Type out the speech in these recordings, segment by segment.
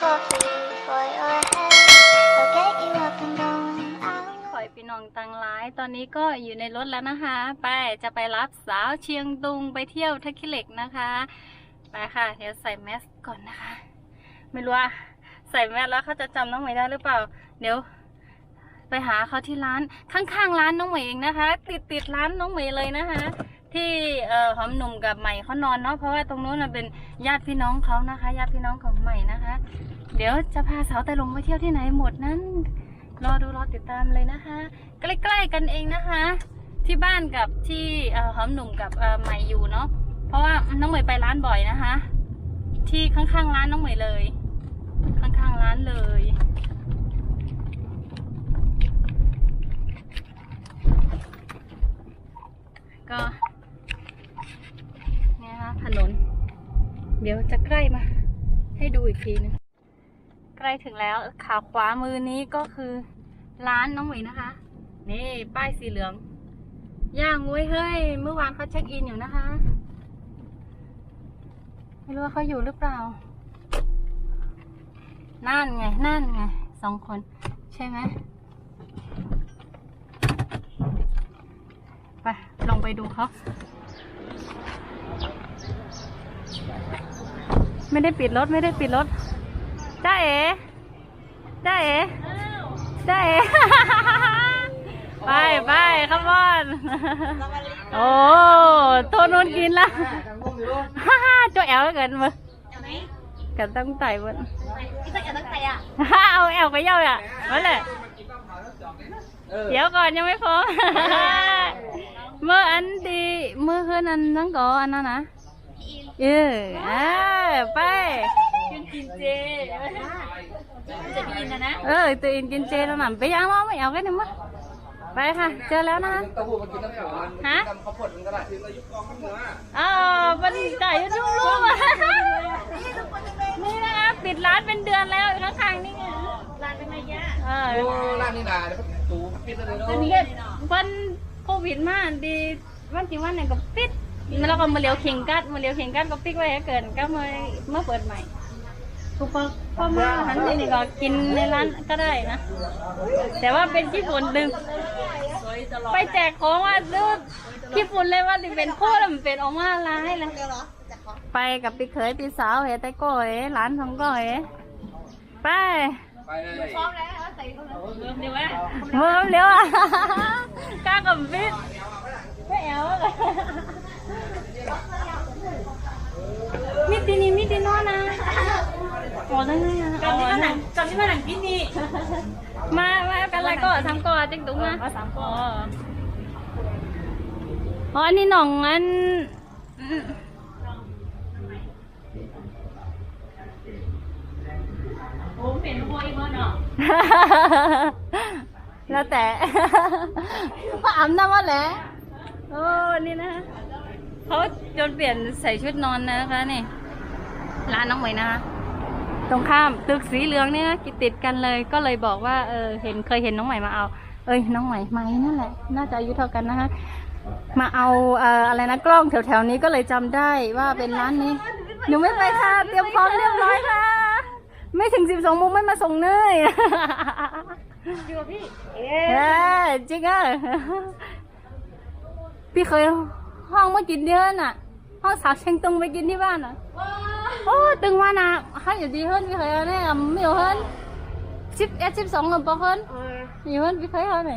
coffee for your head. I'll get you up and going out. ขอยพี่น้องตังร้าย ตอนนี้ก็อยู่ในรถแล้วนะคะ ไปจะไปรับสาวเชียงตุงไปเที่ยวทักคิเหล็กนะคะ ไปค่ะ เดี๋ยวใส่แมสก่อนนะคะ ไม่รู้ว่าใส่แมสแล้วเขาจะจำน้องใหม่ได้หรือเปล่า เดี๋ยว ไปหาเขาที่ร้านข้างๆร้านน้องใหม่เองนะคะ ติดติดร้านน้องใหม่เลยนะคะ ที่เอ่อหอมหนุ่มกับใหม่เขานอนเนาะเพราะว่าตรงนู้นนเป็นญาติพี่น้องเขานะคะญาติพี่น้องของใหม่นะคะ เดี๋ยวจะพาสาวแต่ลงไปเที่ยวที่ไหนหมดนั้น รอดูรอติดตามเลยนะคะ ใกล้ๆกันเองนะคะ ที่บ้านกับที่เอ่อหอมหนุ่มกับเอ่อใหม่อยู่เนาะเพราะว่าน้องใหม่ไปร้านบ่อยนะคะ ที่ข้างๆร้านน้องใหม่เลย ข้างๆร้านเลยก็เนี่ยนะคะถนน เดี๋ยวจะใกล้มา ให้ดูอีกทีหนึงใกล้ถึงแล้วขาขวามือนี้ก็คือร้านน้องหมีนะคะ นี่ป้ายสีเหลือง ย่างงุ้ยเฮ้ย เมื่อวานเขาเช็คอินอยู่นะคะ ไม่รู้ว่าเขาอยู่หรือเปล่า นั่นไง นั่นไงสองคน ใช่ไหมไปลองไปดูเขา ไม่ได้ปิดรถไม่ได้ปิดรถจ้าเอ๋จ้าเอ๋จ้าเอ๋ไปไปขบอนโอ้โทษนู้นกินละฮ่าฮ่าจ้าแอลเกินมือกันตั้งใจเว้ยพี่จะตั้งใจอะฮ่าเอาแอลไปเย่าอะมาเลยเดี๋ยวก่อนยังไม่พอเมื่ออันดีเมื่อคืนนั้นนั่งก่ออันนั้นนะ เอออ่าไป กินเจจะมีนะนะเออตัวเองกินเจแล้วหนำไปย่างมั้ไม่เอากันหนึ่งมั้ไปค่ะ เจอแล้วนะคะเต้าหู้มากินน้ำแข็งมันฮะทำข้าวโพดมันก็ได้ทีละยุกกองข้าวเหนืออ้าวมันไก่ยุ่งลูกอะนี่นะคะปิดร้านเป็นเดือนแล้วข้างๆนี่ไงร้านเป็นไงยะเออโอ้ร้านนี้นาเดี๋ยวเขาตูปิดเลยเนาะอันนี้วันโควิดมาดีวันที่วันไหนก็ปิด แล้วก็มาเลี้ยวเข่งกัดมาเลี้ยวเข่งกัดก็ปิดไว้ให้เกินก็มามาเปิดใหม่ทุกคนพอมาหันที่นี่ก็กินในร้านก็ได้นะ แต่ว่าเป็นญี่ปุ่นดึงไปแจกของว่าดูญี่ปุ่นเลยว่าที่เป็นโคตรมันเป็นออกมาร้ายเลยไปกับพี่เขยพี่สาวเหแต่ก็เหหลานของก็เหไปไปเลยพร้อมแล้วใส่ตรงนั้นเริ่มดีวะเมื่อเร็วอะกล้ากับฟิตไม่เอาเลย มิตินี่มิติโน่นะโอ้ได้ไงอะจำที่มาหนังจำที่มาหนังพี่นี่มามาเป็นไรก็ทำก่อนจิ๊กตุ้งนะมาสามกอ๋อออ๋ออันนี้หน่องอันโอ้เป็นพวกอีกคนเนาะแล้วแต่ก็อาบน้ำมาแหละโอ้นี่นะ เขาจนเปลี่ยนใส่ชุดนอนนะคะนี่ร้านน้องเหมยนะคะตรงข้ามตึกสีเหลืองเนี่ยกิติดกันเลยก็เลยบอกว่าเออเห็นเคยเห็นน้องใหม่มาเอา เอ้ยน้องใหม่ไหมนั่นแหละ น่าจะอายุเท่ากันนะคะมาเอาเอ่ออะไรนะกล้องแถวๆนี้ก็เลยจำได้ว่าเป็นร้านนี้หนูไม่ไปค่ะ เตรียมพร้อมเรียบร้อยค่ะ ไม่ถึงสิบสองโมงไม่มาส่งเนยดีกว่าพี่เอ๊เออจริงอะพี่เคย ห้องมากินเดือนอะ ห้องสาวเชียงตุงไปกินที่บ้านอะโอ้ตึงว่านะให้อยู่ดี hơn พี่เคยเอาเนี่ยไม่อยู่ hơn สิบเอ็ดสิบสองกับปอ hơn อยู่ hơn พี่เคยเอาไหน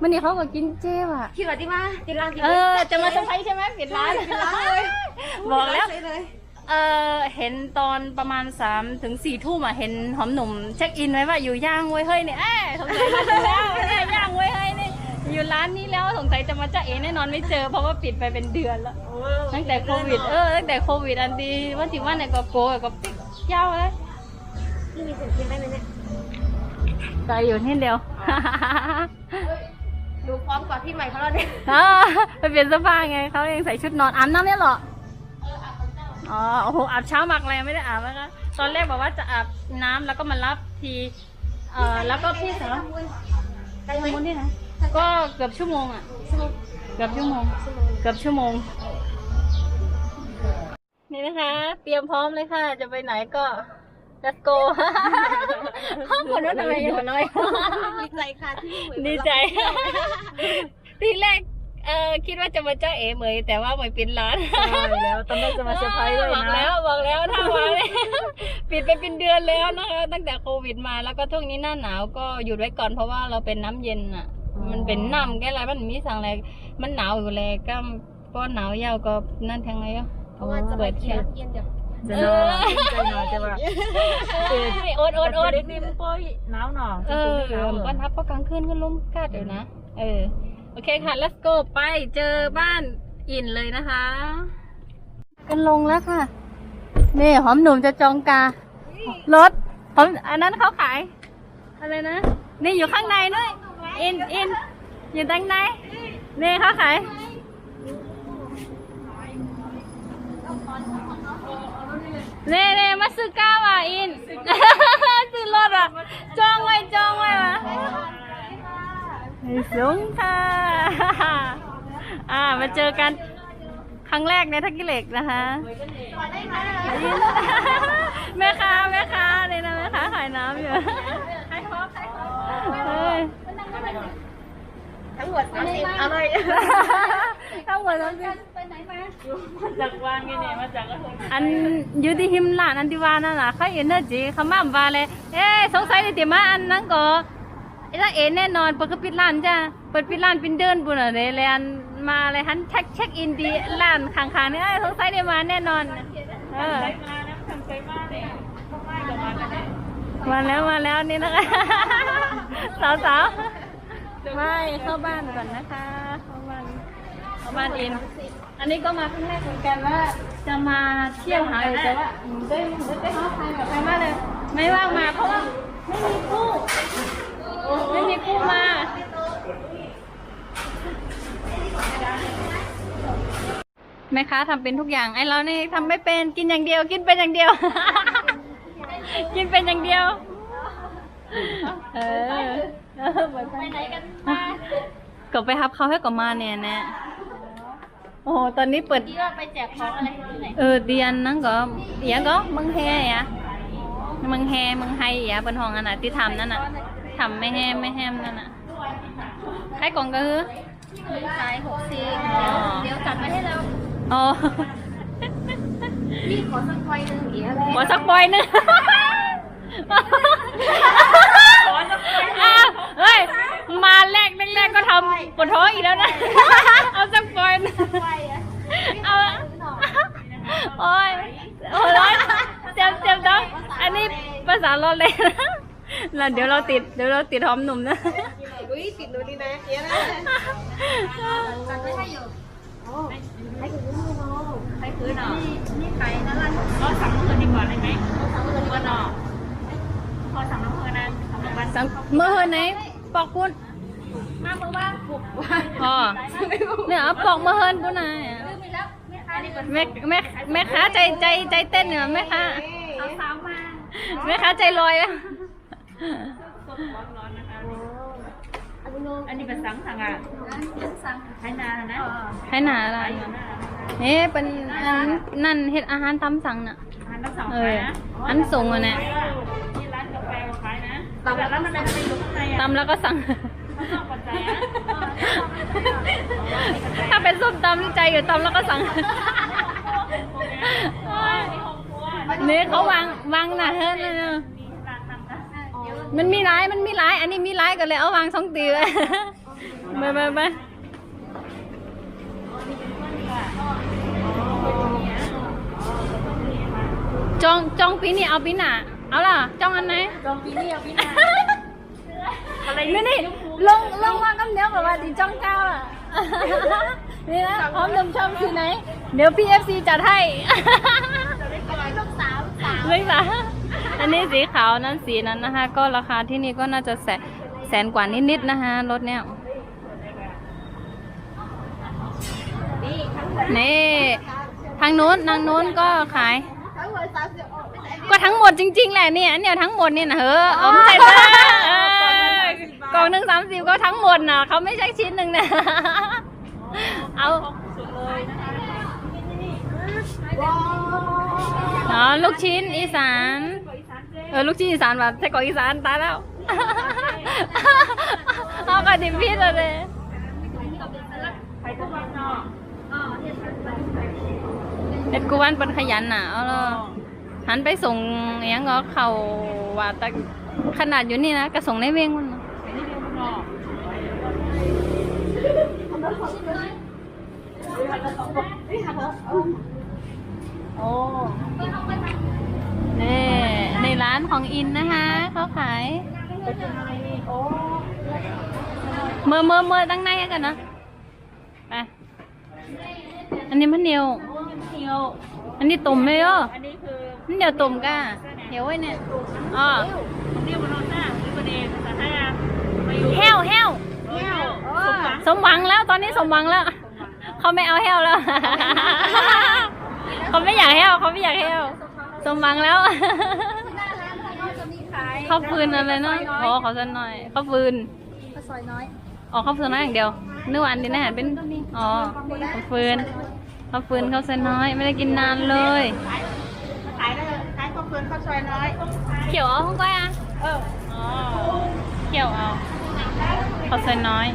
มันนี่เขาก็กินเจว่ะคิดว่าที่มาที่ร้านที่เออจะมาเซอร์ไพรส์ใช่ไหมปิดร้านบอกแล้วเลยเออเห็นตอนประมาณสามถึงสี่ทุ่มอะเห็นหอมหนุ่มเช็คอินไว้ว่าอยู่ย่างไว้เฮ้ยเนี่ยเอ้ยสงสัยมาถึงแล้วเนี่ยย่างไว้เฮ้ยนี่ อยู่ร้านนี้แล้วสงสัยจะมาจ้าเอแน่นอนไม่เจอเพราะว่าปิดไปเป็นเดือนแล้ว ตั้งแต่โควิดเออตั้งแต่โควิดอันดีวันที่วันไหนก็โกก็ปิดยาวเลยพี่มีเสียงกินได้ไหมเนี่ยใจอยู่ที่เดียวดูพร้อมกว่าพี่ใหม่เขาแล้วเนี่ยอ่าไปเปลี่ยนเสื้อผ้าไงเขาเองใส่ชุดนอนอาบน้ำเนี่ยเหรออ๋อโอ้โหอาบเช้ามักแรงไม่ได้อาบแล้วก็ตอนแรกบอกว่าจะอาบน้ำแล้วก็มารับทีเอ่อแล้วก็พี่สาวได้ไหมมูลนี่นะ ก็เกือบชั่วโมงอะเกือบชั่วโมงเกือบชั่วโมง นี่นะคะ เตรียมพร้อมเลยค่ะ จะไปไหนก็ let's go คนนู้นทำไมอยู่น้อย ดีใจค่ะที่เหมือนดีใจ ทีแรกเออคิดว่าจะมาเจ้าเอ๋เหมยแต่ว่าเหมยปิดร้านแล้วตอนแรกจะมาเซอร์ไพรส์ด้วยบอกนะแล้วบอกแล้วถ้ามาเนี่ยปิดไปเป็นเดือนแล้วนะคะตั้งแต่โควิดมาแล้วก็ช่วงนี้หน้าหนาวก็หยุดไว้ก่อนเพราะว่าเราเป็นน้ำเย็นอะ มันเป็นน้ำแก้อะไรมันมีสั่งอะไรมันหนาวอยู่เลยก็ก็หนาวยาวก็นั่นแทงไงอะเพราะว่าจะมาเขียนเย็นเดี๋ยวเอจะนออนใจหน่อยจะว่าเออโอดโอดโอดเด็กนี่มันป้อยหนาวหนอเออวันทับก็กลางคืนก็ลมกัดอยู่นะเออโอเคค่ะ let's go ไปเจอบ้านอินเลยนะคะ กันลงแล้วค่ะ นี่หอมหนุ่มจะจองการถหอมอันนั้นเขาขาย อะไรนะ นี่อยู่ข้างในด้วย อินอินอยู่ด้านในเนี่เขาขายเน่เน่มาซื้อก้าวอะอินซื้อรถอะจองไว้จองไว้ว่ะสูงค่ะ อ่ามาเจอกันครั้งแรกในทักกิเหล็กนะคะแม่ค้าแม่ค้าเนี่ยนะแม่ค้าขายน้ำอยู่เฮ้ย ทั้งหมดสามสิบเอาเลยทั้งหมดทั้งสิ้นจากวางไงเนี่ยมาจากกระทงอันอยู่ที่หิมลานอันที่ว่านั่นน่ะเขาเห็นน่ะจีเขามาว่าเลยเอ๊ะสงสัยดิติมาอันนั้นก็ถ้าเอ็นแน่นอนเปิดก็ปิดร้านจ้ะเปิดปิดร้านเป็นเดินบุญอะไรเลยอันมาเลยฮันเช็คเช็คอินดีร้านข้างๆนี่เอ้ยสงสัยได้มาแน่นอนเออมานะทำใจมากเลยเข้ามากับมันนะเนี่ยมาแล้วมาแล้วนี่นะคะสาวสาวๆ ไม่เข้าบ้านก่อนนะคะ เข้าบ้านเข้าบ้านอินอันนี้ก็มาครั้งแรกเหมือนกันว่า จะมาเที่ยวหาอยู่แต่ว่าอืมได้ได้เข้าใครกับใครมากเลย ไม่ว่างมาเพราะว่าไม่มีคู่ไม่มีคู่มาแม่ค้าทำเป็นทุกอย่างไอ้เราเนี่ยทำไม่เป็นกินอย่างเดียว กินเป็นอย่างเดียว กินเป็นอย่างเดียว เออ ไปไหนกันมาก็ไปฮับเขาให้ก่อนมาเนี่ยนะโอ้โหตอนนี้เปิดที่ว่าไปแจกของอะไรที่ไหนเออเดียนนั่งก็เดียก็เมึงแฮอะเมึงแฮเมึงไฮอะบนห้องอันน่ะที่ทำนั่นน่ะทำไม่แฮไม่แฮมนั่นน่ะใครกล่องก็คือขายหกสิบอ๋อเดี๋ยวจัดมาให้เราอ๋อพี่ขอสักไฟหนึ่งเอียอะไรขอสักบอยหนึง อ้าวเฮ้ย มาแรกแรกๆก็ทำปวดท้องอีกแล้วนะ เอาสักบอยหนึงเอา โอ้ยโอ้ยเจ็บเจ็บท้องอันนี้ภาษาเราเลยนะแล้วเดี๋ยวเราติด เดี๋ยวเราติดหอมหนุ่มนะ อุ้ยติดหนูดีนะเอียนะจัดไม่ให้อยู่โอ้ให้ถึงมือน้องให้คืนเนาะนี่ไก่นั่นละก็สั่งเงินดีกว่าได้ไหมสั่งเงินดีกว่าเนาะพอสั่งน้ำเเมื่อไหนปอกคุณมาเมื่อว่างบุกว่าอ๋อเนี่ยเอาปอกมาเฮินกูหน่อยลืมไปแล้วไม่ค้านี่ก่อนแม่แม่แม่ค้าใจใจใจเต้นเนี่ยแม่ค้าเอาสาวมาแม่ค้าใจลอยแล้วอันนี้เป็นสังสังอะสังไทยนานะให้หนาอะไรนี่เป็นอันนั่นเฮ็ดอาหารตามสั่งน่ะอันละสองเอขายอนะอันส่งอะเนี่ยที่ร้านกาแฟขายนะ ตำแล้วมันเป็นอะไรอยู่ข้างในอะตำแล้วก็สั่งข้างนอกปัจจัยอะถ้าเป็นส้มตำนี่ใจอยู่ตำแล้วก็สั่ง นี่เขาวางวางหนาเฮ้ยนะมันมีร้ายมันมีร้าย อันนี้มีร้ายกันเลยเอาวางสองตีเลยไปไปไปจองจองปีนี้เอาปีหน้า เอาล่ะจองอันไหนจองปีนี้เอาปีหน้าอะไรนี่นี่ลงลงวางกำเดียวแบบว่าดีจ้องเก้าอะนี่นะพร้อมนมชมสีไหน เดี๋ยว PFC จัดให้ลูกสาวสาวเลยค่ะอันนี้สีขาวนั้นสีนั้นนะคะ ก็ราคาที่นี่ก็น่าจะแสนแสนกว่านิดๆนะคะรถเนี้ยนี่ทางนู้นทางนู้นก็ขายทั้งหมดสามสิบ ก็ทั้งหมดจริงๆแหละเนี่ยเนี่ยทั้งหมดเนี่ยนะเฮ้อเอาไม่ใช่เด้อเออกล่องหนึ่งสามสิบก็ทั้งหมดน่ะเขาไม่ใช่ชิ้นหนึ่งนะเอาอ๋อลูกชิ้นอีสานเออลูกชิ้นอีสานว่ะไส้กรอกอีสานตายแล้วเอากระดิ่งพี่เลยใครทุกวันเนาะเอ็ดกูวันเป็นขยันน่ะเอาเลย หันไปส่งอหยังก็เขาว่าแต่ขนาดอยู่นี่นะก็ส่งในเวงมันน่ะนี่เรียกว่าเนาะโอ้นี่ในร้านของอินนะคะเขาขายเป็นอะไรนี่โอ้เมื่อเมื่อเมื่อตั้งในกันนะไปอันนี้มันเหนียวเที่ยว อันนี้ตุ่มเลยอะอันนี้คือ มันเดี๋ยวตุ่มก้าเดี๋ยวไว้เนี่ยอ๋อเรียกว่าโนซ่าหรือประเดภาษาไทยอะมาอยู่แห้วแห้วเที่ยวสมหวังสมหวังแล้วตอนนี้สมหวังแล้ว เขาไม่เอาแห้วแล้วเขาไม่อยากแห้วเขาไม่อยากแห้วสมหวังแล้วเขาฟืนอะไรเนาะอ๋อเขาจะหน่อยเขาฟืนข้าวซอยน้อยอ๋อเขาฟืนน้อยอย่างเดียวนึกว่าอันนี้นะฮะเป็นอ๋อเขาฟืนเขาฟืนเขาเส้นน้อย ไม่ได้กินนานเลย ขายได้ขายข้าวเฟืองข้าวซอยน้อยเขียวเอาของก้อยอะเอออ๋อเขียวเอาเขาเส้นน้อย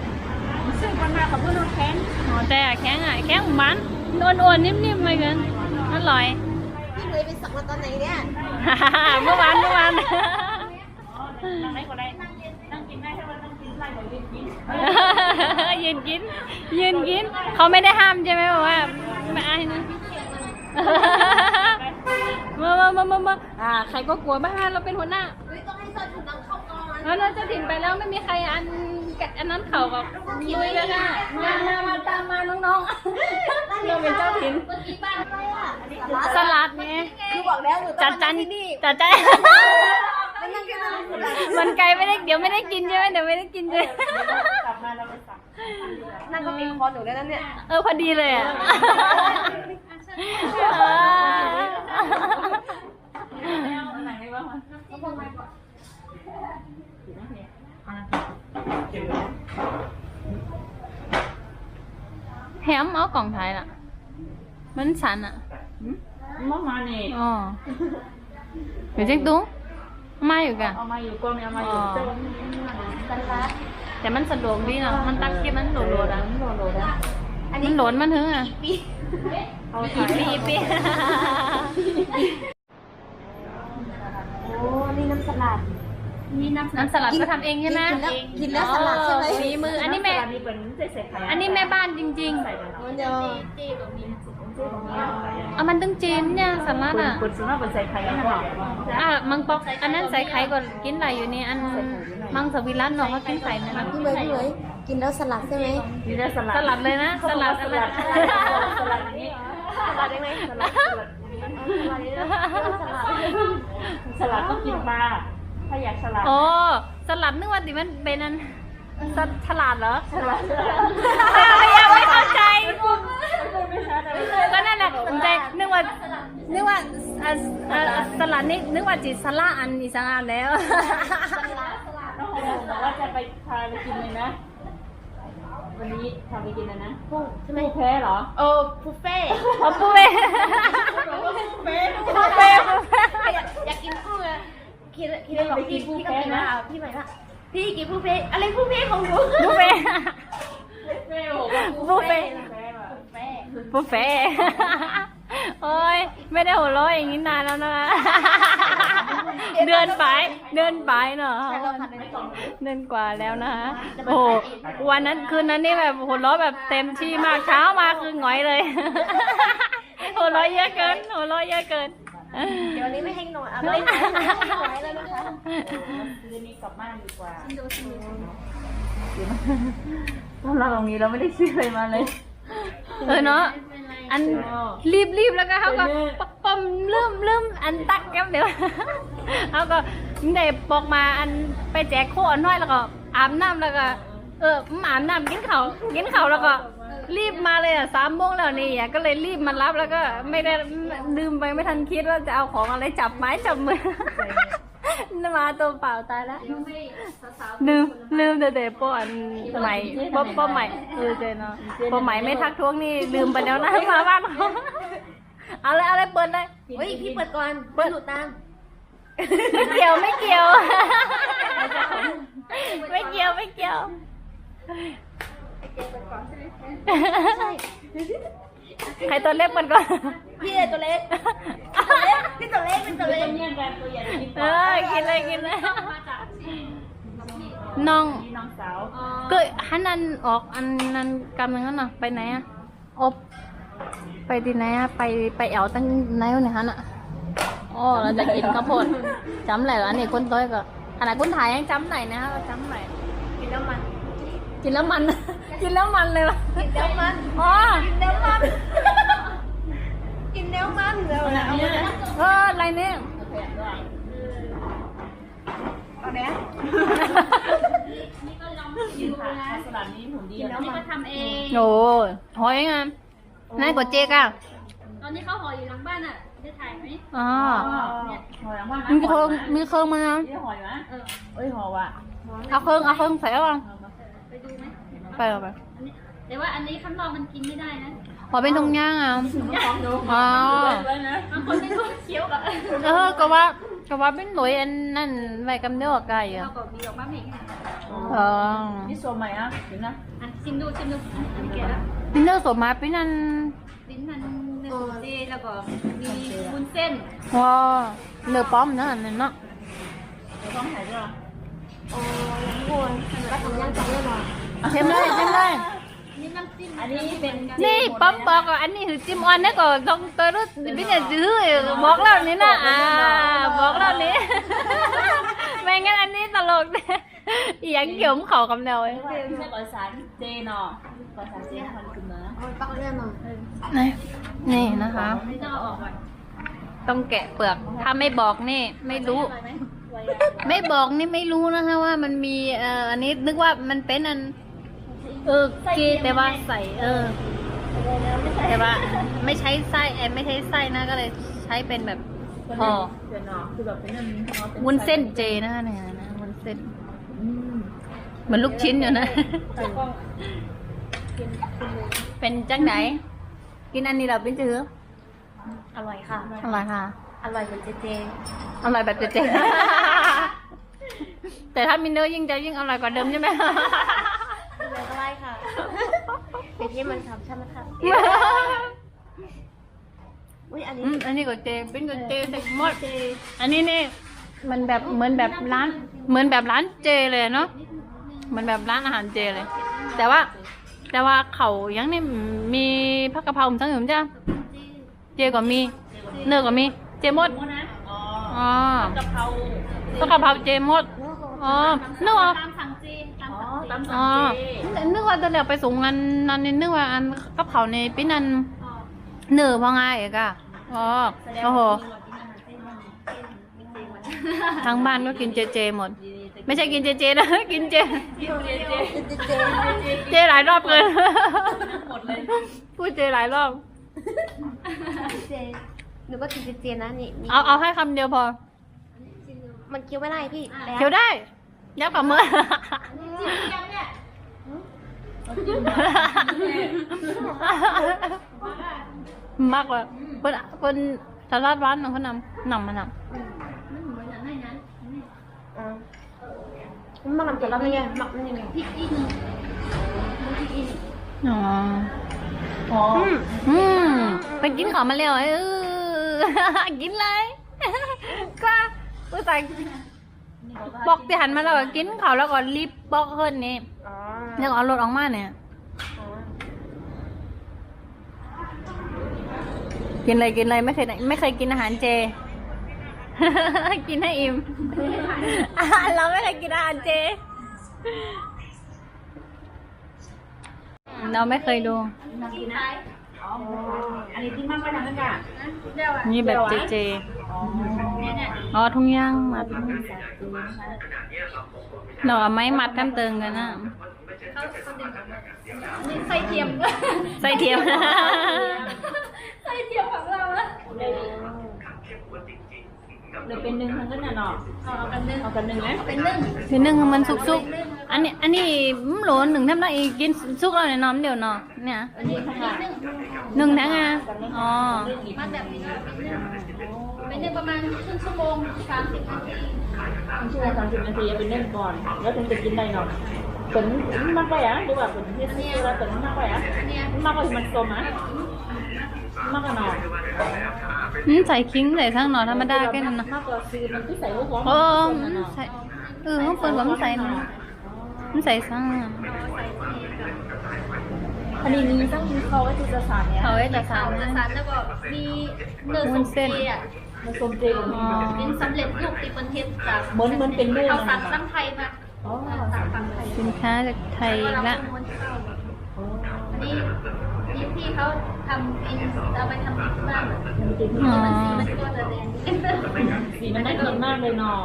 ซึ่งมันมากับเพื่อนแข้งอ๋อแต่แข็งอะแข็งของมันอ้วนๆนิ่มๆไปกันอร่อยพี่เคยไปสักมาตอนไหนเนี่ยเมื่อวานเมื่อวานนั่งไหนก็ได้นั่งกินได้ถ้าว่านั่งกินไล่หน่อยกินยืนกินยืนกินเขาไม่ได้ห้ามใช่ไหมบอกว่าไม่อายนะ มามามามามาอ่า ใครก็กลัวบ้านเราเป็นหัวหน้าต้องให้ซอยถุงน้ำเข้าก่อนแล้วเราจะถิ่นไปแล้วไม่มีใครอันกะอันนั้นเขากับลุยเลยค่ะมามามาตามมาน้องๆเราเป็นเจ้าถิ่นเมื่อกี้บ้านอะไรอะสลัดไงคือบอกแล้วหนูต้จัอดงจันที่นี่จัดจันมันนั่งแค่นั้นมันไกลไม่ได้เดี๋ยวไม่ได้กินใช่ไหมเดี๋ยวไม่ได้กินใช่ไหมกลับมาเราไปสั่งนั่งก็มีคอหนูได้แล้วเนี่ย เออพอดีเลยอะ ไหนบ้างแฮมเอากล่องไทยล่ะมันสันอะมามาเนี่ยอ๋ออยู่จิกตุ้งมา อยู่กันเอามาอยู่กองเนี่ยเอามาอยู่เจ้าแต่มันสะดวกดีเนาะมันตักเก็บมันโหลดๆอะโหลโหลนะมันโหลดมันถึงอะเอาอีขายปีอีปีโอ้นี่น้ำสลัดมีน้ำน้ำสลัดก็ทำเองใช่ไหมกินแล้วกินแล้วสลัดใช่ไหมฝีมืออันนี้แม่นี่เป็นใส่ใส่ไข่อันนี้แม่บ้านจริงใส่กันมันเดียวๆเอามันตึงจีนเนี่ยสลัดอะคนส่วนมากเป็นใส่ไข่กันหรออะมังปอกอันนั้นใส่ไข่ก่อนกินไหลอยู่นี่อันมังสวิรัตเนาะเขากินไข่นะพี่เมย์พี่เมย์ กินแล้วสลัดใช่ไหมมีได้สลัดสลัดเลยนะสลัดสสลัลัดดสลัดนี้สลัดได้ไหมสลัดสลัดต้องกินปลาถ้าอยากสลัดโอ้สลัดนึกว่าติมันเป็นอันสลัดฉลาดเหรอสลัดยังไม่เข้าใจก็นั่นแหละสนใจนึกว่านึกว่าอะอะสลัดนี่นึกว่าจิตสละอันอีสานแล้วน้องหอมบอกว่าจะไปพาไปกินเลยนะ วันนี้พาไปกินนะนะกุ้งใช่ไหมผู้แพ้เหรอโอ้บุฟเฟ่เอาปุ้ยเป้ปุ้ยปุ้ยอยากกินกุ้งอะคิดคิดเลยบอกพี่พี่กับพี่นะพี่ใหม่ละพี่กินบุฟเฟ่อะไรบุฟเฟ่ของหนูบุฟเฟ่เป้โหบุฟเฟ่แพ้ว่ะบุฟเฟ่โอ้ยไม่ได้หัวเราะอย่างนี้นานแล้วนะ เดือนไป เดือนไปเนาะเดือนกว่าแล้วนะคะโอ้โหวันนั้นคืนนั้นนี่แบบหัวเราะแบบเต็มที่มากเช้ามาคือหงอยเลยหัวเราะเยอะเกินหัวเราะเยอะเกินเดี๋ยววันนี้ไม่ให้นอนอะไม่ให้นอนแล้วนะคะคืนนี้กลับบ้านดีกว่าเราเราตรงนี้เราไม่ได้ซื้ออะไรมาเลย เออเนาะอันรีบรีบแล้วก็เขาก็ปปอ มเริ่มเริ่มอันตักแก้วเดี๋ยวเขาก็ได้บอกมาอันไปแจกโคอันน้อยแล้วก็อาบน้ำแล้วก็ เอออืมอาบน้ำกินเขาวกินเขาวแล้วก็รีบมาเลยอะสามโมงแล้วนี่อะก็เลยรีบมารับแล้วก็ไม่ได้ลืมไปไม่ทันคิดว่าจะเอาของอะไรจับไม้จับมือ มาตัวเปล่าตายแล้วลืมลืมแต่เด็ป้อนใหม่ป้อป้อใหม่เออเจเนาะป้อใหม่ไม่ทักท้วงนี่ลืมไปแล้วนะมาบ้านเขา เอาเลยเอาเลยเปิดเลยเฮ้ยพี่เปิดก่อนเปิดหนูตามไม่เกี่ยวไม่เกี่ยว ไม่เกี่ยวไม่เกี่ยวใครตัวเล็กมันก่อนพี่เลยตัวเล็กตัวเล็กพี่ตัวเล็กเป็นตัวเล็กเนี่ยแบบตัวใหญ่กินเออกินเลยกินเลยน้องน้องสาวก็ฮันนันออกอันนั้นกำลังนั้นน่ะไปไหนอะอบ ไปที่ไหนอะไปไปแอวตั้งไหนวะเนี่ยฮันอะอ๋อเราจะกินข้าวโพดจำไหนวะอันนี้คนต้อยก็ขนาดคนถ่ายยังจำไหนนะก็จำไหนกินน้ำมัน กินแล้วมัน กินแล้วมันเลยวะกินน้ำมันอ๋อกินน้ำมันกินน้ำมันเดี๋ยวนะเอาไปนะเอออะไรเนี่ยเอาเนี้ยกินผักสลัดนี้หุ่นดีนะนี่ก็ทำเองโอ้ยหอยไง นายกดเจ๊กอะตอนนี้เขาห่ออยู่หลังบ้านอะได้ถ่ายไหมอ๋อหอยว่ามีเครื่องมีเครื่องมานะนี่หอยนะเอ้ยหอว่ะเอาเครื่องเอาเครื่องใส่เอาไปดูไหมไปเอาไปอันนี้แต่ว่าอันนี้ข้างนอกมันกินไม่ได้นะขอเป็นทงย่างอะอ๋อเลยนะบางคนไม่รู้เคี้ยวกับเออก็ว่า ก็ว่าเป็นหน่วยอันนั่นไว้กำเดียวกับไก่อะเราก็มีดอกมะเมกเออนี่โซมใหม่อะเห็นนะอันชิมดูชิมดูอันนี้แกแล้วดินเนอร์สดมาเป็นนั่นลิ้นมันเนื้อเจแล้วก็มีวุ้นเส้นว้าเนื้อป้อมนะอันนั้นเนาะต้องถ่ายด้วยโอ้ยคนก็ทำย่างจังเลยหรอเต็มเลยเต็มเลยนี่น้ำจิ้ม อันนี้เป็นนี่ป้อมบอกว่าอันนี้คือจิ้มออนนะก็ต้องตัวรู้เป็นอย่างจื้อบอกแล้วนี่นะอ่าบอกแล้วนี่ไม่งั้นอันนี้ตลกเนี่ยอีหยังเกี่ยวกับเขากำเดียวเองไม่ใช่ก่อยสารเจเนาะก่อยสารเจมันคือเนื้อโอ้ยปักเรื่องหน่อยนี่นี่นะคะไม่ต้องออกก่อนต้องแกะเปลือกถ้าไม่บอกนี่ไม่รู้ ไม่บอกนี่ไม่รู้นะคะว่ามันมีเอ่ออันนี้นึกว่ามันเป็นอัน เออกีแต่ว่าใส่เออ แต่ว่าไม่ใช้ไส้เอยไม่ใช้ไส้นะก็เลยใช้เป็นแบบห่อเจเนาะคือแบบเป็นอันนี้วุ้นเส้นเจนะคะเนี่ยนะวุ้นเส้นเหมือนลูกชิ้นอยู่นะ เป็นจังไหน กินอันนี้เราเป็นจื้ออร่อยค่ะ อร่อยค่ะ อร่อยเหมือนเจเจ อร่อยแบบเจ๊ๆแต่ถ้ามีเนื้อยิ่งจะยิ่งอร่อยกว่าเดิมใช่ไหมเลยก็ได้ค่ะ เป็นที่มันทำใช่ไหมคะอุ้ยอันนี้อืมอันนี้ก็เจเป็นก็เจแต่หมดอันนี้นี่มันแบบเหมือนแบบร้าน เหมือนแบบร้านเจเลยเนาะเหมือนแบบร้านอาหารเจเลย แต่ว่า แต่ว่าเขายังนี่มีผักกะเพราทั้งหมดจ้ะเจก็มี เนื้อก็มี เจหมดนะอ๋ออ๋อกะเพราผักกะเพราเจหมดอ๋อเนื้อตามสั่งจี ตามอ๋อสั่งจีตำอ๋สั่องเจนึกว่าตอนเดี๋ยวไปส่งงานนั่นนี่นึกว่าอันกระเพราในปีนันเหนือพอไงเอกอะอ๋อโอ้โหทางบ้านก็กินเจเจหมด ไม่ใช่กินเจเจนะ กินเจเจหลายรอบเกินหมดเลยพูดเจหลายรอบ เจหนูก็กินเจเจนะนี่มีเอาเอาให้คำเดียวพอมันเคี้ยวไม่ได้พี่เคี้ยวได้ ยับกับมือมากกว่าเปิ้นเปิ้นสลัดร้านของเขานำนำมานำอ๋อมันมันจะรับยังไงหมักมันยังไงพริกอีกหนึ่งพริกอีกอ๋ออ๋ออืมไปกินของมาแล้วเออกินเลยก็อุตส่าห์ บอกพี่หันมาแล้วก็กินเขาวแล้วก็รีบบอกเฮิรนนี่อ๋อแล้วก็เอารถออกมาเนี่ยกินเลยกินเลยไม่เคยไม่เคยกินอาหารเจ กินให้อิ่มอะเราไม่เคยกินอาหารเจ เราไม่เคยดูอันนี้ที่มากไปทางนั้นอะนี่แบบเจเจ อ๋อ ทุ่งย่างมัดหน่อไม้มัดกันเติงกันนะนี่ไส้เทียมใส่เทียมไส้เทียมของเราอะเดี๋ยวเป็นหนึ่งทั้งนั้นน่ะเนาะเอากันนึ่งเอากันหนึ่งไหมเป็นนึ่งคือนึ่งให้มันสุกๆอันนี้อันนี้อืมโหลหนึ่งทำได้อีกกินสุกแล้วเนี่ยน้อมเดียวเนาะเนี่ยอันนี้ข้างหลังหนึ่งทั้งอะอ๋อมันแบบนี้ เป็นนึ่งไปนึ่งประมาณครึ่งชั่วโมงสามสิบนาทีช่วยสามสิบนาทีเอาไปนึ่งก่อน แล้วถึงจะกินได้เนาะเป็นมากไปอะหรือว่าเป็นที่ซื้อแล้วเป็นมากไปอะเนี่ยมากกว่ามันสมอะมากกว่าหน่ออืมใส่คิงใส่ทั้งหนอธรรมดาแค่นั้นนะมากกว่าซื้อมันที่ใส่ลูกหัวเออมันใส่เออเขาเปิดว่ามันใส่หนอมันใส่ซ่าอันนี้มีตั้งมีเขาไว้ที่จะสานเนี่ยเขาไว้แต่สามจะนะสารแล้วก็มีเนื้อวุ้ส้นมเส้เจนอะ มันสมเจลอ๋อเป็นสำเร็จรูปที่ประเทศจากเหมือนเหมือนเป็นเนื้อเขามัสั่นงนะตั้งไทยมาอ๋อสั่งตั้งไทยสินค้าจากไทยอีกละอันนี้นี่ที่เขาทำเองเอาไปทำที่บ้านมันเป็นอ๋อมันก็จะแดงสีมันน่ากินมากเลยเนาะ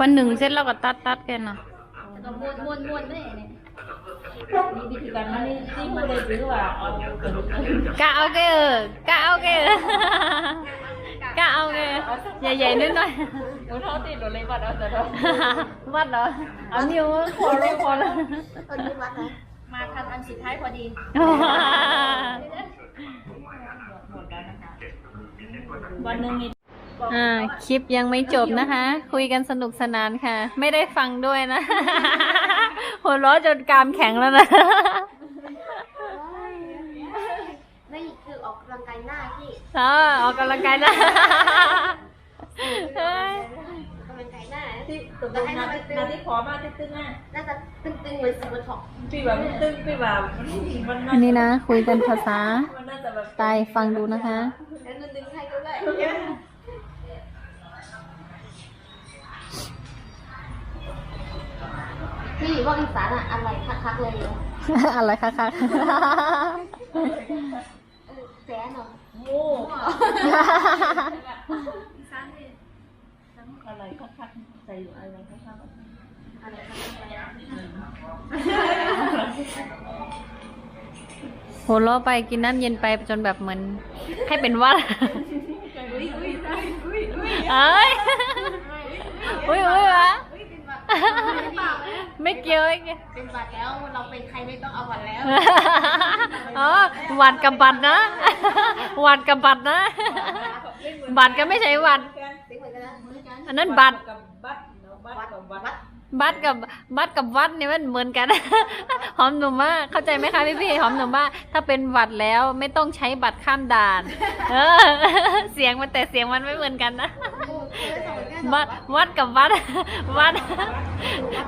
วันหนึ่งเสร็จแล้วก็ตัดตัดกันเนาะแล้วก็ม้วนม้วนม้วนด้วยเนี่ย มีวิธีการมันนี่ที่พูดเลยหรือว่าเอาเป็นกะเอาเกเออกะเอาเกเออ กะเอาเกเอใหญ่ๆนิดหน่อยหนูเท่าติดหนูเลยวัดเอาแต่เราวัดเหรอเอานิ้วพอแล้วพอแล้วตอนนี้วัดนะมาทันอันสุดท้ายพอดีวันหนึ่งนี่อ่าคลิปยังไม่จบนะคะ คุยกันสนุกสนานค่ะ ไม่ได้ฟังด้วยนะหัวเราะจนกรามแข็งแล้วนะ นี่คือออกกำลังกายหน้าที่อ๋อออกกำลังกายนะเฮ้ยออกกำลังกายหน้าที่ตกลงนาที่นาที่ขอมาที่ตึ้งอะน่าจะตึงๆเหมือนสีบัวทองพี่แบบตึ้งพี่แบบมันอันนี้นะคุยกันภาษามันน่าจะแบบไตายฟังดูนะคะแล้วดึงๆให้ก็ได้พี่ว่าอีสานอะอะไรคักๆเลยเนอะอะไรคะคะเออแจ๊หน่อย โม่อะไรคักๆใส่อยู่อะไรคักๆอะไรคักๆเลยหัวเราะไปกินน้ำเย็นไปจนแบบเหมือนให้เป็นหวัดเอ้ยอุ้ยอุ้ยวะ ไม่เกี่ยวไม่เกี่ยวเป็นบัตรแล้วเราเป็นใครไม่ต้องเอาบัตรแล้วอ๋อหวัดกับบัตรนะหวัดกับบัตรนะ บัตรก็ไม่ใช่หวัดเป็นเหมือนกันนะเหมือนกันอันนั้นบัตรกับบัตรเนาะบัตรกับบัตรวัดบัตรกับบัตรกับวัดเนี่ยมันเหมือนกัน หอมหนุ่มมากเข้าใจไหมคะพี่พี่ๆหอมหนุ่มมากถ้าเป็นวัดแล้วไม่ต้องใช้บัตรข้ามด่าน เออ เสียงมันแต่เสียงมันไม่เหมือนกันนะ วัดวัดกับวัด วัด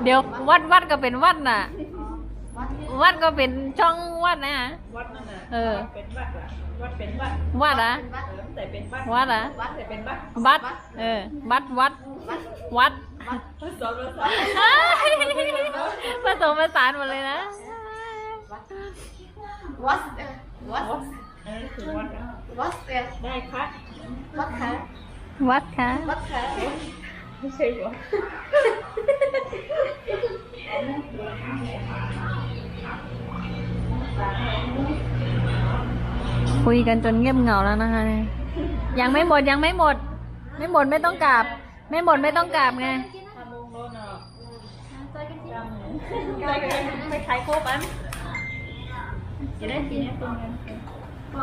เดี๋ยววัดวัดก็เป็นวัดน่ะ วัดก็เป็นช่องวัดนะวัดนั่นน่ะเออเป็นวัดอะวัดเป็นวัดวัดอะเออแต่เป็นวัดวัดอะวัดแต่เป็นวัดบัดเออบัดวัดวัดผสมผสานเอ้ยผสมผสานหมดเลยนะวัดวัดอันนี้คือวัดอะวัดเออได้ครับวัดขา วัดค่ะวัดขาไม่ใช่วัดคุยกันจนเงียบเหงาแล้วนะคะยังไม่หมดยังไม่หมด ไม่หมดไม่ต้องกราบไม่หมดไม่ต้องกราบไงทำลงโลนอะจอยกันที่จำได้กันไม่ขายโคบันจะได้กินเนี่ยตรงนั้น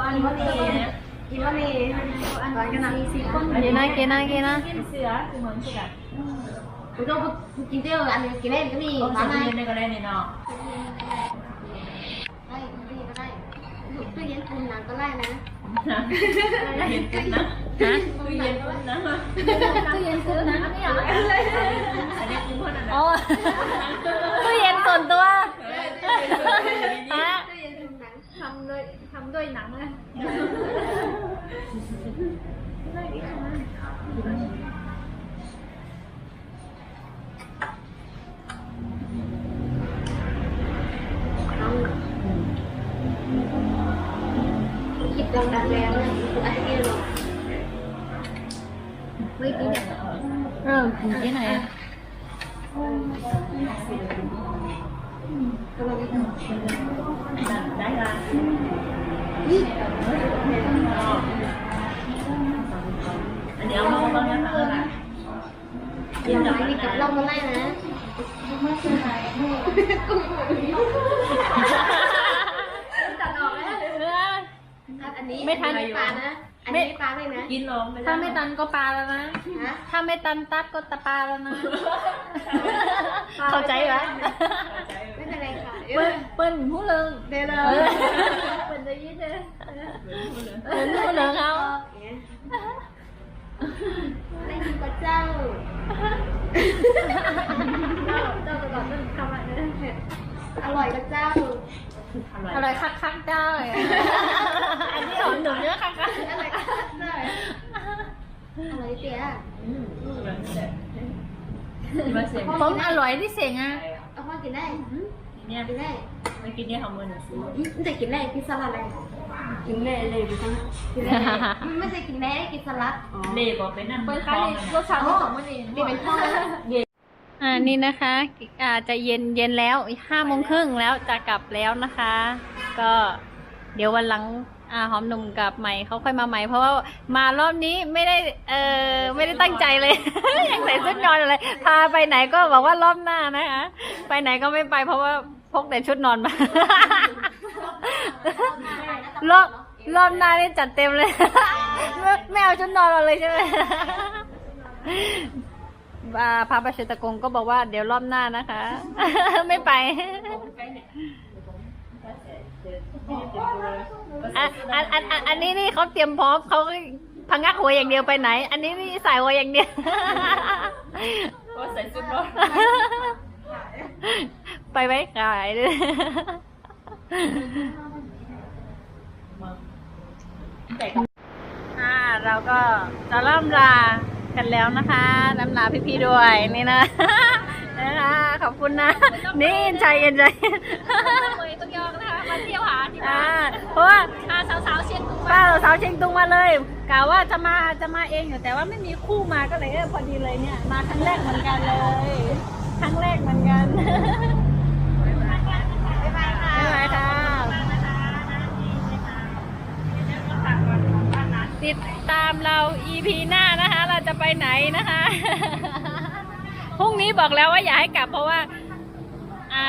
อันนี้ว่านี่กินว่านี่อันนี้ กันนะสี่คนกินนะกินนะกินนะกินเสือคือเหมือนเสือคุณต้องกินเดียวอันนี้กินได้ก็มีโอ้ร้านไหนยในก็ได้เนี่ยเนาะได้ดีก็ได้ตู้เย็นคุณน้ำก็ได้นะเย็นขึ้นนะฮะตู้เย็นขึ้นนะตู้เย็นคุณน้ำนี่เหรออันนี้คือคนอันนั้นอ๋อตู้เย็นส่วนตัวฮะตู้เย็นคุณน้ำทำด้วย ทำด้วยหนังเลยคิดดังๆแล้วนะอันนี้หรอไม่กินเออกินที่ไหนอะได้ละอันนี้เอามาบ้างนะคะกินกับนี่กับเราก็ได้นะตัดออกแล้วเอออันนี้ไม่ทันป่านะอันนี้ปลาเลยนะกินลงไปถ้าไม่ตันก็ปลาแล้วนะฮะถ้าไม่ตันตัดก็ตะปลาแล้วนะเข้าใจไหมไม่เป็นไรค่ะเปิ้ลเปิ้ลหูเลิงเดี๋ย วเราเออเหมือนจะยิ้มเหูเลิงเอาได้ยินกับเจ้าเจ้าเจ้าตลอดต้องทำอะไรนะอร่อยกับเจ้าอร่อยคักคักๆเจ้าอันนี้หอมหนุ่มเนื้อคักคักอร่อยกับเจ้าอร่อยเตี้ยผมอร่อยที่เสียงอะเอามากินได้ เนี่ยกินได้ไม่กินเนี่ยของมือหนึ่งไม่ใช่กินได้กินสลัดอะไรกินได้เลยดิฉันกินได้ไม่ใช่กินได้กินสลัดเล่บอกเป็นนั่นเปิ้ลท้คะองนี่รสชาติของมันเองนี่เป็นข้าวอ่านี่นะคะอ่าจะเย็นเย็นแล้วห้าโมงครึ่งแล้วจะกลับแล้วนะคะ ก็เดี๋ยววันหลังอ่าหอมหนุ่มกับใหม่เขาค่อยมาใหม่เพราะว่ามารอบนี้ไม่ได้เออไม่ได้ตั้งใจเลยยังใส่ชุดนอนอะไรพาไปไหนก็บอกว่ารอบหน้านะคะ ไปไหนก็ไม่ไปเพราะว่า พกแต่ชุดนอนมา รอบรอบหน้านี่จัดเต็มเลย ไม่ไม่เอาชุดนอนมาเลยใช่ไหมอ่าพระประเชตะกงก็บอกว่าเดี๋ยวรอบหน้านะคะ ไม่ไปอะอันอันอันอันนี้นี่เขาเตรียมพร้อมเขาพังงักหัวอย่างเดียวไปไหน อันนี้นี่ใส่หัวอย่างเดียวก็ใส่ชุดร้อน ไปไว้ขายเลยแต่อ่าเราก็จะล่ำลากันแล้วนะคะล่ำลาพี่ๆด้วยนี่นะนะคะขอบคุณนะ นี่ใจเย็นใจเย็นเลยต้องยองนะคะมาเที่ยวหาที่อ่าเพราะว่าพาสาวๆเชียงตุงป้าสาวเชียงตุงมาเลยกะว่าจะมาจะมาเองอยู่แต่ว่าไม่มีคู่มาก็เลยเออพอดีเลยเนี่ย มาครั้งแรกเหมือนกันเลย ครั้งแรกเหมือนกัน บ๊ายบายค่ะ บ๊ายบายค่ะติดตามเรา EP หน้านะคะ เราจะไปไหนนะคะ พรุ่งนี้บอกแล้วว่าอย่าให้กลับเพราะว่าอ่า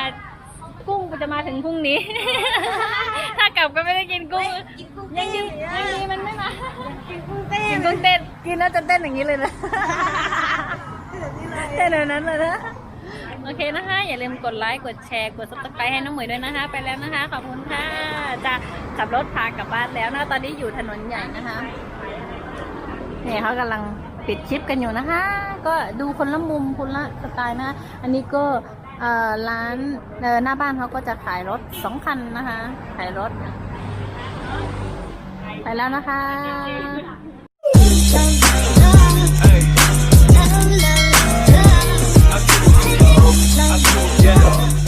กุ้งจะมาถึงพรุ่งนี้ ถ้ากลับก็ไม่ได้กินกุ้งยังดียังดีมันไม่มา กินกุ้งเต้กินนกุ้งเต้นกินแล้วจะเต้นอย่างนี้เลยนะเต้นแบบนั้นเลยนะโอเคนะคะ อย่าลืมกดไลค์กดแชร์กดซับสไครต์ให้น้องหมวยด้วยนะคะ ไปแล้วนะคะ ขอบคุณค่ะจะขับรถพากลับบ้านแล้วนะตอนนี้อยู่ถนนใหญ่นะคะเนี่ยเขากำลังปิดคลิปกันอยู่นะคะ ก็ดูคนละมุมคนละสไตล์นะอันนี้ก็เออร้านหน้าบ้านเขาก็จะขายรถสองคันนะคะ ขายรถ ไปแล้วนะคะ Yeah.